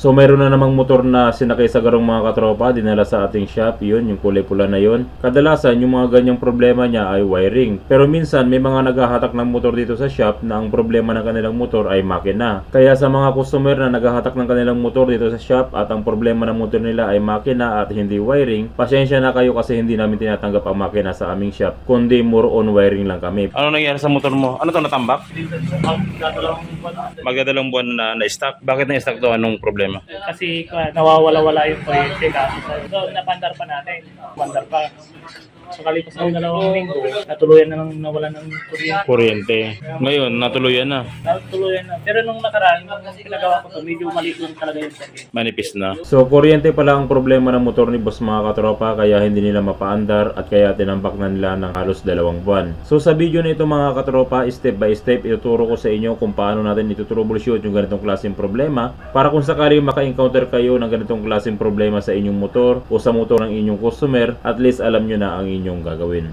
So mayroon na namang motor na sinakay sa garong mga katropa, dinala sa ating shop, yun, yung kulay pula na yun. Kadalasan, yung mga ganyang problema niya ay wiring. Pero minsan, may mga naghahatak ng motor dito sa shop na ang problema ng kanilang motor ay makina. Kaya sa mga customer na naghahatak ng kanilang motor dito sa shop at ang problema ng motor nila ay makina at hindi wiring, pasensya na kayo kasi hindi namin tinatanggap ang makina sa aming shop, kundi more on wiring lang kami. Ano nangyari sa motor mo? Ano to natambak? Magdadalawang buwan na na-stock. Bakit na-stock to? Anong problema? Kasi uh, nawawala-wala yung kuryente kasi so, napandar pa natin. Pandar pa. So kalipas ng dalawang linggo, natuluyan na lang nawala ng kuryente. Kuryente. Ngayon, natuluyan na. Natuluyan na. Pero nung nakaraan, nung pinagawa ko to, medyo maliit lang talaga yung circuit. Manipis na. So, kuryente pala ang problema ng motor ni boss mga katropa kaya hindi nila mapaandar at kaya tinambak na nila ng halos dalawang buwan. So, sa video na ito mga katropa, step by step, ituturo ko sa inyo kung paano natin ito troubleshoot yung ganitong klaseng problema para kung sakaling maka-encounter kayo ng ganitong klaseng problema sa inyong motor o sa motor ng inyong customer, at least alam nyo na ang inyong gagawin.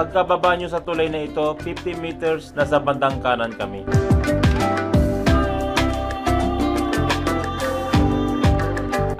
Pagkababa nyo sa tulay na ito, 50 meters, nasa bandang kanan kami.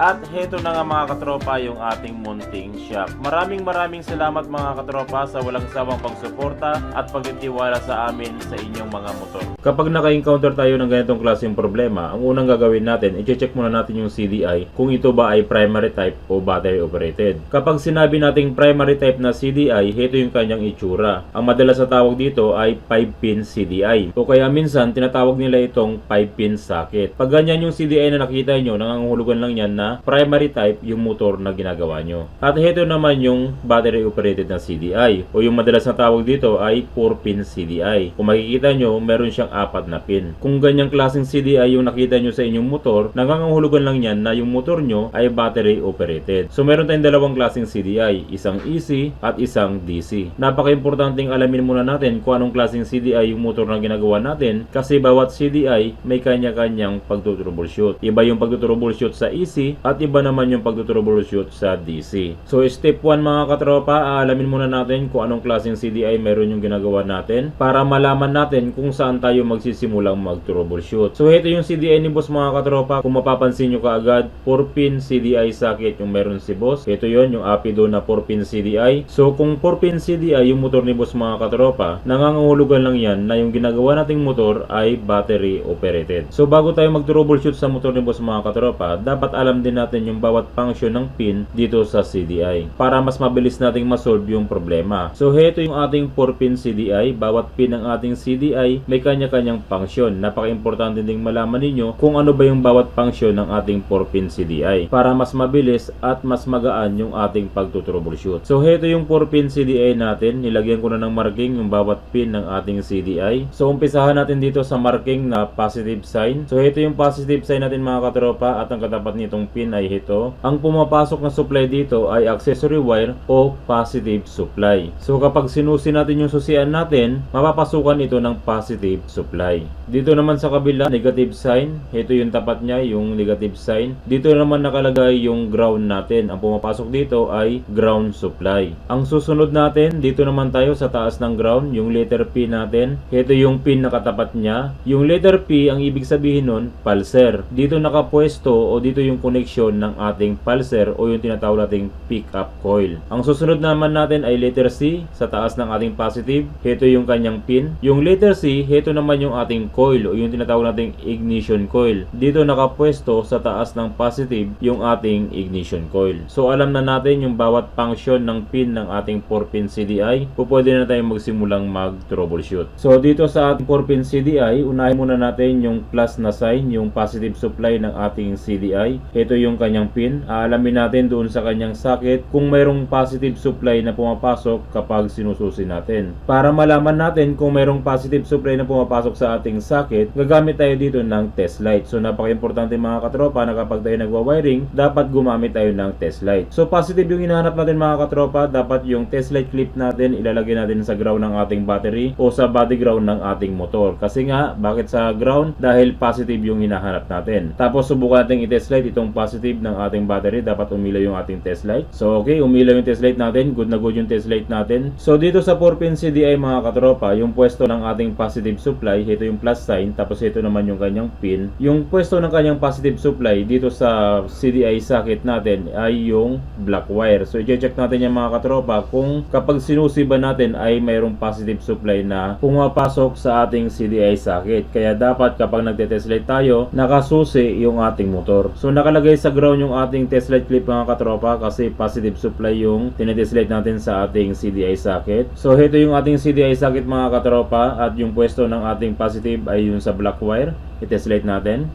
At heto na nga mga katropa yung ating munting shop. Maraming maraming salamat mga katropa sa walang sawang pagsuporta at pagtitiwala sa amin sa inyong mga motor. Kapag naka-encounter tayo ng ganitong klaseng problema, ang unang gagawin natin, i-check muna natin yung CDI kung ito ba ay primary type o battery operated. Kapag sinabi nating primary type na CDI, heto yung kanyang itsura. Ang madalas sa tawag dito ay 5-pin CDI o kaya minsan tinatawag nila itong 5-pin socket. Pag ganyan yung CDI na nakita nyo, nangangahulugan lang yan na primary type yung motor na ginagawa nyo. At heto naman yung battery operated na CDI o yung madalas na tawag dito ay 4-pin CDI. Kung makikita nyo, meron siyang apat na pin. Kung ganyang klaseng CDI yung nakita nyo sa inyong motor, nangangahulugan lang yan na yung motor nyo ay battery operated. So meron tayong dalawang klaseng CDI, isang AC at isang DC. Napaka-importanting alamin muna natin kung anong klaseng CDI yung motor na ginagawa natin kasi bawat CDI may kanya-kanyang pagtutroubleshoot. Iba yung pagtutroubleshoot sa AC at iba naman yung pagtutroubleshoot sa DC. So step 1 mga katropa, aalamin muna natin kung anong klaseng CDI meron yung ginagawa natin para malaman natin kung saan tayo magsisimulang mag-troubleshoot. So ito yung CDI ni boss mga katropa. Kung mapapansin nyo kaagad, 4-pin CDI socket yung meron si boss. Ito yon yung Apido na 4-pin CDI. So kung 4-pin CDI yung motor ni boss mga katropa, nangangahulugan lang yan na yung ginagawa nating motor ay battery operated. So bago tayo mag-troubleshoot sa motor ni boss mga katropa, dapat alam din natin yung bawat function ng pin dito sa CDI para mas mabilis nating masolve yung problema. So heto yung ating 4-pin CDI. Bawat pin ng ating CDI may kanya-kanyang function. Napaka-importante ding malaman ninyo kung ano ba yung bawat function ng ating 4-pin CDI para mas mabilis at mas magaan yung ating pagtutroubleshoot. So heto yung 4-pin CDI natin. Nilagyan ko na ng marking yung bawat pin ng ating CDI. So umpisahan natin dito sa marking na positive sign. So heto yung positive sign natin mga katropa at ang katapat nitong pin ay ito. Ang pumapasok na supply dito ay accessory wire o positive supply. So kapag sinusi natin yung susian natin, mapapasukan ito ng positive supply. Dito naman sa kabila, negative sign. Ito yung tapat niya, yung negative sign. Dito naman nakalagay yung ground natin. Ang pumapasok dito ay ground supply. Ang susunod natin, dito naman tayo sa taas ng ground, yung letter P natin. Ito yung pin na katapat niya. Yung letter P, ang ibig sabihin nun, pulser. Dito nakapwesto o dito yung connection ng ating pulser o yung tinatawag nating pick-up coil. Ang susunod naman natin ay letter C sa taas ng ating positive. Ito yung kanyang pin. Yung letter C, ito naman yung ating coil o yung tinatawag nating ignition coil. Dito nakapwesto sa taas ng positive yung ating ignition coil. So alam na natin yung bawat function ng pin ng ating 4-pin CDI. Pupwede na tayong magsimulang mag-troubleshoot. So dito sa ating 4-pin CDI, unahin muna natin yung plus na sign, yung positive supply ng ating CDI. Ito yung kanyang pin. Aalamin natin doon sa kanyang socket kung mayroong positive supply na pumapasok kapag sinususi natin. Para malaman natin kung mayroong positive supply na pumapasok sa ating socket, gagamit tayo dito ng test light. So napaka-importante mga katropa na kapag tayo nagwa-wiring, dapat gumamit tayo ng test light. So positive yung hinahanap natin mga katropa, dapat yung test light clip natin ilalagay natin sa ground ng ating battery o sa body ground ng ating motor. Kasi nga, bakit sa ground? Dahil positive yung hinahanap natin. Tapos subukan natin i-test light itong positive ng ating battery, dapat umilaw yung ating test light. So okay, umilaw yung test light natin, good na good yung test light natin. So dito sa 4-pin CDI mga katropa, yung pwesto ng ating positive supply, ito yung plus sign, tapos ito naman yung kanyang pin. Yung pwesto ng kanyang positive supply dito sa CDI socket natin ay yung black wire. So i-check natin yung mga katropa kung kapag sinusi ba natin ay mayroong positive supply na pumapasok sa ating CDI socket. Kaya dapat kapag nagte-test light tayo, nakasusi yung ating motor. So nakalagay sa ground yung ating test light clip mga katropa kasi positive supply yung tinetest light natin sa ating CDI socket. So ito yung ating CDI socket mga katropa at yung pwesto ng ating positive ay yung sa black wire. I-test light natin.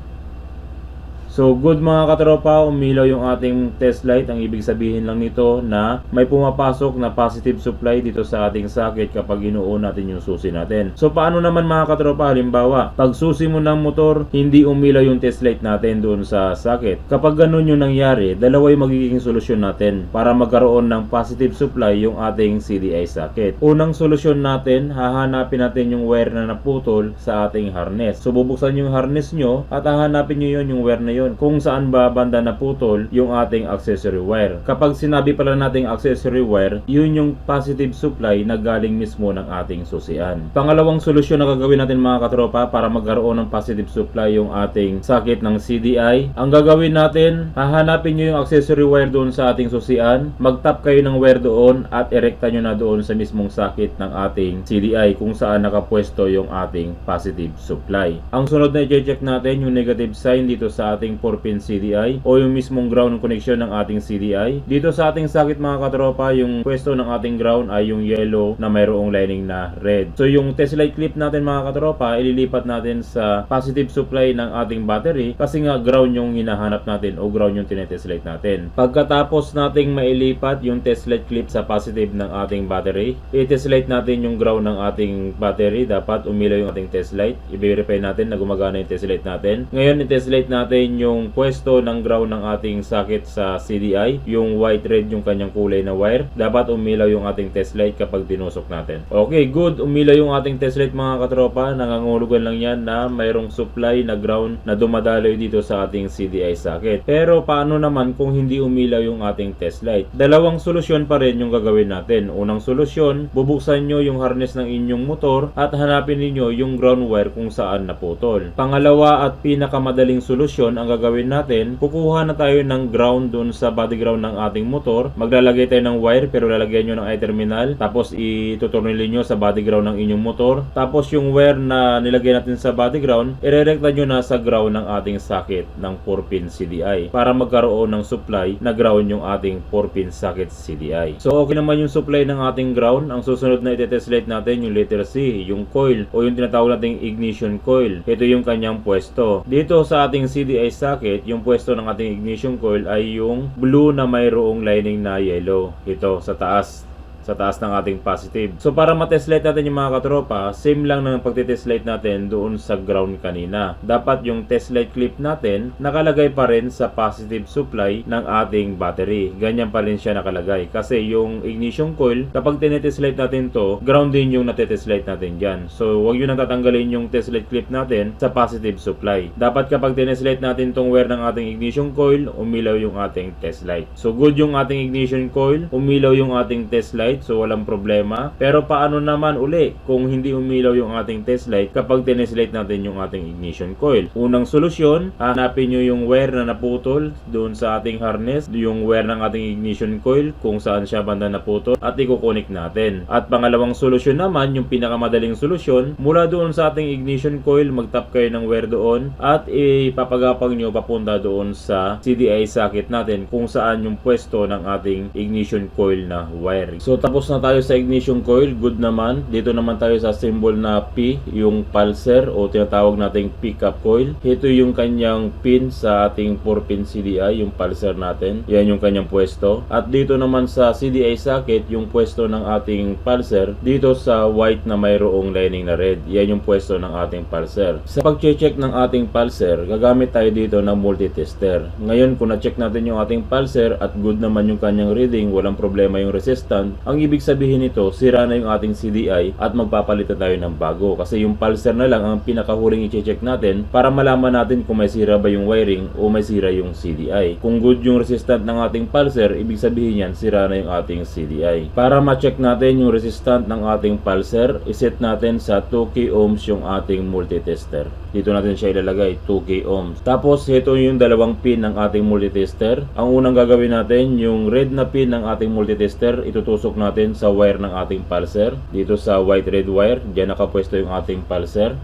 So good mga katropa, umilaw yung ating test light. Ang ibig sabihin lang nito na may pumapasok na positive supply dito sa ating socket kapag inuon natin yung susi natin. So paano naman mga katropa, halimbawa, pag susi mo ng motor, hindi umilaw yung test light natin doon sa socket. Kapag ganun yung nangyari, dalawa yung magiging solusyon natin para magkaroon ng positive supply yung ating CDI socket. Unang solusyon natin, hahanapin natin yung wire na naputol sa ating harness. So bubuksan yung harness nyo at hahanapin nyo yun yung wire na yun kung saan ba banda naputol yung ating accessory wire. Kapag sinabi pala nating accessory wire, yun yung positive supply na galing mismo ng ating susian. Pangalawang solusyon na gagawin natin mga katropa para magkaroon ng positive supply yung ating socket ng CDI. Ang gagawin natin, hahanapin nyo yung accessory wire doon sa ating susian, mag-tap kayo ng wire doon at erekta nyo na doon sa mismong socket ng ating CDI kung saan nakapwesto yung ating positive supply. Ang sunod na i-check natin yung negative sign dito sa ating 4-pin CDI o yung mismong ground connection ng ating CDI. Dito sa ating socket mga katropa, yung pwesto ng ating ground ay yung yellow na mayroong lining na red. So yung test light clip natin mga katropa, ililipat natin sa positive supply ng ating battery kasi nga ground yung hinahanap natin o ground yung tinetest light natin. Pagkatapos nating mailipat yung test light clip sa positive ng ating battery, i-test light natin yung ground ng ating battery. Dapat umilaw yung ating test light. I-verify natin na gumagana yung test light natin. Ngayon, i-test light natin yung pwesto ng ground ng ating socket sa CDI. Yung white red yung kanyang kulay na wire. Dapat umilaw yung ating test light kapag tinusok natin. Okay, good. Umilaw yung ating test light mga katropa. Nangangulugan lang yan na mayroong supply na ground na dumadaloy dito sa ating CDI socket. Pero paano naman kung hindi umilaw yung ating test light? Dalawang solusyon pa rin yung gagawin natin. Unang solusyon, bubuksan nyo yung harness ng inyong motor at hanapin ninyo yung ground wire kung saan naputol. Pangalawa at pinakamadaling solusyon ang gagawin natin, kukuha na tayo ng ground dun sa body ground ng ating motor. Maglalagay tayo ng wire pero lalagyan nyo ng i-terminal. Tapos itutornilin nyo sa body ground ng inyong motor. Tapos yung wire na nilagay natin sa body ground, irerekta nyo na sa ground ng ating socket ng 4-pin CDI para magkaroon ng supply na ground yung ating 4-pin socket CDI. So okay naman yung supply ng ating ground. Ang susunod na itetest light natin yung letter C, yung coil o yung tinatawag nating ignition coil. Ito yung kanyang pwesto. Dito sa ating CDI socket, yung pwesto ng ating ignition coil ay yung blue na mayroong lining na yellow. Ito sa taas sa taas ng ating positive. So para matest light natin yung mga katropa, same lang ng pagtitest light natin doon sa ground kanina. Dapat yung test light clip natin nakalagay pa rin sa positive supply ng ating battery. Ganyan pa rin siya nakalagay. Kasi yung ignition coil, kapag tinetest light natin to, ground din yung natetest light natin dyan. So huwag yun nang tatanggalin yung test light clip natin sa positive supply. Dapat kapag tinest light natin tong wire ng ating ignition coil, umilaw yung ating test light. So good yung ating ignition coil, umilaw yung ating test light, so walang problema. Pero paano naman uli kung hindi umilaw yung ating test light kapag tinest light natin yung ating ignition coil? Unang solusyon, hanapin nyo yung wire na naputol doon sa ating harness, yung wire ng ating ignition coil kung saan siya banda naputol at i-connect natin. At pangalawang solusyon naman, yung pinakamadaling solusyon, mula doon sa ating ignition coil, mag-tap kayo ng wire doon at ipapagapang nyo papunta doon sa CDI socket natin kung saan yung pwesto ng ating ignition coil na wire. So tapos na tayo sa ignition coil, good naman. Dito naman tayo sa symbol na P, yung pulser o tinatawag nating pickup coil. Ito yung kanyang pin sa ating 4-pin CDI, yung pulser natin. Yan yung kanyang pwesto. At dito naman sa CDI socket, yung pwesto ng ating pulser, dito sa white na mayroong lining na red. Yan yung pwesto ng ating pulser. Sa pag-check ng ating pulser, gagamit tayo dito ng multitester. Ngayon, kung na-check natin yung ating pulser at good naman yung kanyang reading, walang problema yung resistant, ang ibig sabihin nito, sira na yung ating CDI at magpapalit na tayo ng bago. Kasi yung pulser na lang ang pinakahuling i-check natin para malaman natin kung may sira ba yung wiring o may sira yung CDI. Kung good yung resistant ng ating pulser, ibig sabihin yan, sira na yung ating CDI. Para ma-check natin yung resistant ng ating pulser, iset natin sa 2k ohms yung ating multitester. Dito natin siya ilalagay, 2k ohms. Tapos, ito yung dalawang pin ng ating multitester. Ang unang gagawin natin, yung red na pin ng ating multitester, itutusok natin sa wire ng ating pulser. Dito sa white red wire, diyan nakapwesto yung ating pulser.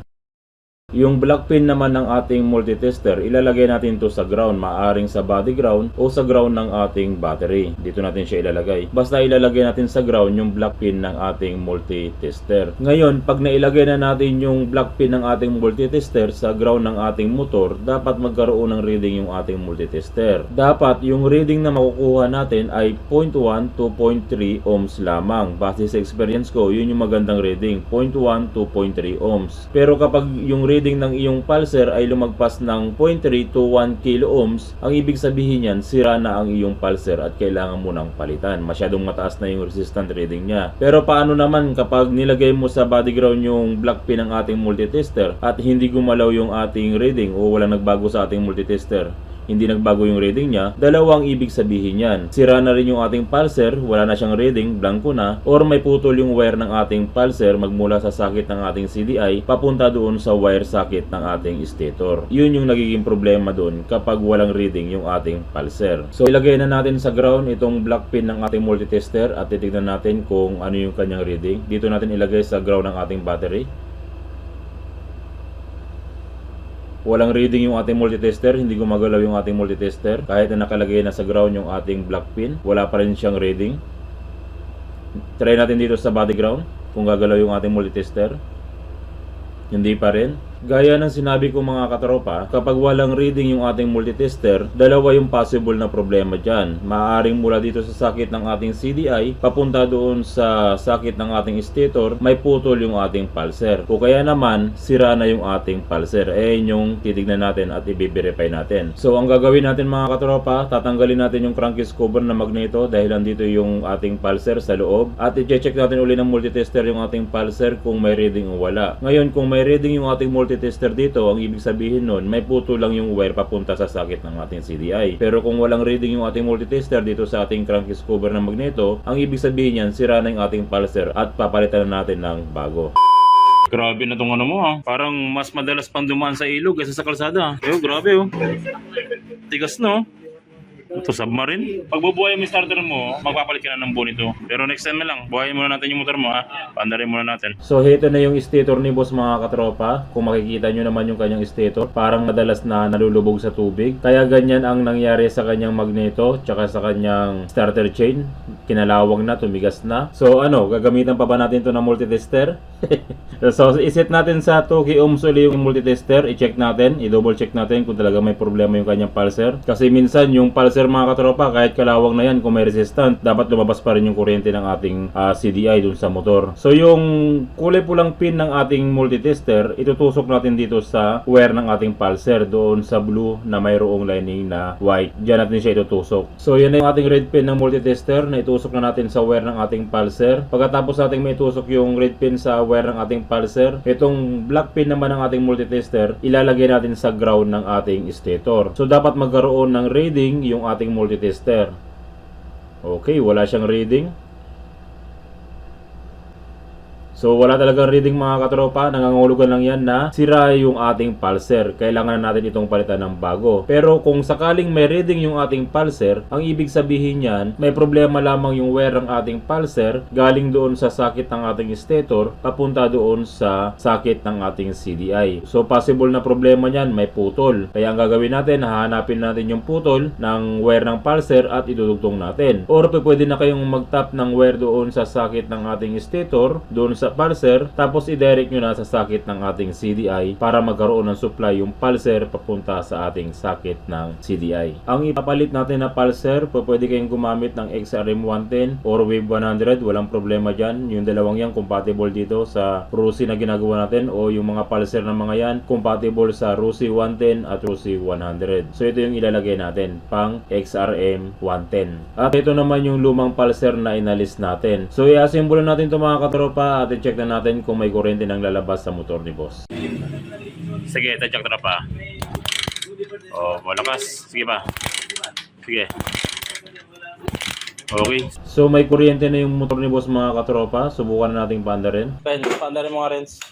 Yung black pin naman ng ating multitester, ilalagay natin to sa ground, maaring sa body ground o sa ground ng ating battery. Dito natin siya ilalagay. Basta ilalagay natin sa ground yung black pin ng ating multitester. Ngayon, pag nailagay na natin yung black pin ng ating multitester sa ground ng ating motor, dapat magkaroon ng reading yung ating multitester. Dapat yung reading na makukuha natin ay 0.1 to 0.3 ohms lamang. Base sa experience ko, yun yung magandang reading, 0.1 to 0.3 ohms. Pero kapag yung reading ng iyong pulser ay lumagpas ng 0.3 to 1 kilo ohms, ang ibig sabihin yan, sira na ang iyong pulser at kailangan mo nang palitan. Masyadong mataas na yung resistant reading niya. Pero paano naman kapag nilagay mo sa body ground yung black pin ng ating multitester at hindi gumalaw yung ating reading o walang nagbago sa ating multitester? Hindi nagbago yung reading niya, dalawang ibig sabihin yan. Sira na rin yung ating pulser, wala na siyang reading, blanco na, or may putol yung wire ng ating pulser magmula sa socket ng ating CDI papunta doon sa wire socket ng ating stator. Yun yung nagiging problema doon kapag walang reading yung ating pulser. So ilagay na natin sa ground itong black pin ng ating multitester at titignan natin kung ano yung kanyang reading. Dito natin ilagay sa ground ng ating battery. Walang reading yung ating multitester, hindi gumagalaw yung ating multitester. Kahit na nakalagay na sa ground yung ating black pin, wala pa rin siyang reading. Try natin dito sa body ground kung gagalaw yung ating multitester. Hindi pa rin. Gaya ng sinabi ko mga katropa, kapag walang reading yung ating multitester, dalawa yung possible na problema dyan. Maaaring mula dito sa sakit ng ating CDI, papunta doon sa sakit ng ating stator, may putol yung ating pulser. O kaya naman, sira na yung ating pulser. Eh, yun yung titignan natin at i-verify natin. So, ang gagawin natin mga katropa, tatanggalin natin yung crankcase cover na magneto dahil nandito yung ating pulser sa loob. At i-check natin uli ng multitester yung ating pulser kung may reading o wala. Ngayon, kung may reading yung ating multitester dito, ang ibig sabihin nun, may puto lang yung wire papunta sa sakit ng ating CDI. Pero kung walang reading yung ating multitester dito sa ating crankcase cover ng magneto, ang ibig sabihin yan, sira na yung ating pulser at papalitan na natin ng bago. Grabe na tong ano mo ha. Parang mas madalas pang dumaan sa ilog kaysa sa kalsada. Eh, grabe oh. Tigas no. Ito submarine. Pag bubuhay mo yung starter mo, magpapalit ka na ng bonito. Pero next time na lang, buhayin muna natin yung motor mo ha. Pandarin muna natin. So, ito na yung stator ni boss mga katropa. Kung makikita nyo naman yung kanyang stator, parang madalas na nalulubog sa tubig. Kaya ganyan ang nangyari sa kanyang magneto, tsaka sa kanyang starter chain. Kinalawang na, tumigas na. So, ano, gagamitan pa ba natin to na multitester? so, iset natin sa 2k ohms uli yung multitester. I-check natin, i-double check natin kung talaga may problema yung kanyang pulser. Kasi minsan yung pulser sir mga katropa, kahit kalawang na yan, kung may resistant, dapat lumabas pa rin yung kuryente ng ating ah, CDI dun sa motor. So yung kulay pulang pin ng ating multitester, itutusok natin dito sa wire ng ating pulser doon sa blue na mayroong lining na white. Diyan natin siya itutusok. So yan na yung ating red pin ng multitester na itusok na natin sa wire ng ating pulser. Pagkatapos natin may itusok yung red pin sa wire ng ating pulser, itong black pin naman ng ating multitester, ilalagay natin sa ground ng ating stator. So dapat magkaroon ng reading yung ating multitester. Okay, wala siyang reading. So wala talagang reading mga katropa, nangangahulugan lang yan na sira yung ating pulser. Kailangan na natin itong palitan ng bago. Pero kung sakaling may reading yung ating pulser, ang ibig sabihin yan, may problema lamang yung wear ng ating pulser galing doon sa sakit ng ating stator papunta doon sa sakit ng ating CDI. So possible na problema niyan, may putol. Kaya ang gagawin natin, hahanapin natin yung putol ng wear ng pulser at idudugtong natin. Or pwede na kayong mag-tap ng wear doon sa sakit ng ating stator, doon sa pulser, tapos i-direct nyo na sa sakit ng ating CDI para magkaroon ng supply yung pulser papunta sa ating sakit ng CDI. Ang ipapalit natin na pulser, po pwede kayong gumamit ng XRM 110 or Wave 100, walang problema dyan. Yung dalawang yan compatible dito sa Rusi na ginagawa natin o yung mga pulser ng mga yan compatible sa Rusi 110 at Rusi 100. So ito yung ilalagay natin pang XRM 110. At ito naman yung lumang pulser na inalis natin. So i-assemble natin ito mga katropa at i-check na natin kung may kuryente nang lalabas sa motor ni boss. Sige, ito check tropa. Oh, malakas. Sige pa. Sige. Okay. So may kuryente na yung motor ni boss mga katropa. Subukan na nating paanda rin mga rents.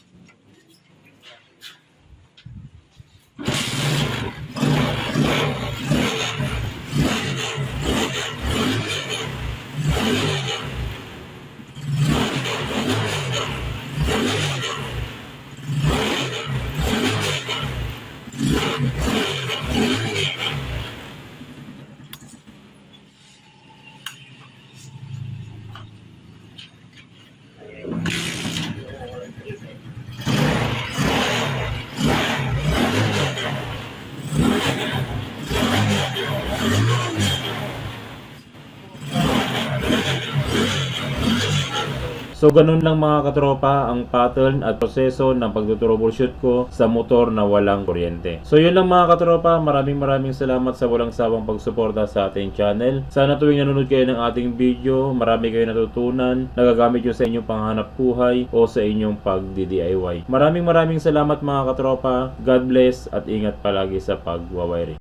So ganun lang mga katropa ang pattern at proseso ng pagtutroubleshoot ko sa motor na walang kuryente. So yun lang mga katropa, maraming maraming salamat sa walang sawang pagsuporta sa ating channel. Sana tuwing nanonood kayo ng ating video, marami kayo natutunan, nagagamit yun sa inyong panghanap buhay o sa inyong pag-DIY. Maraming maraming salamat mga katropa, God bless at ingat palagi sa pagwawiring.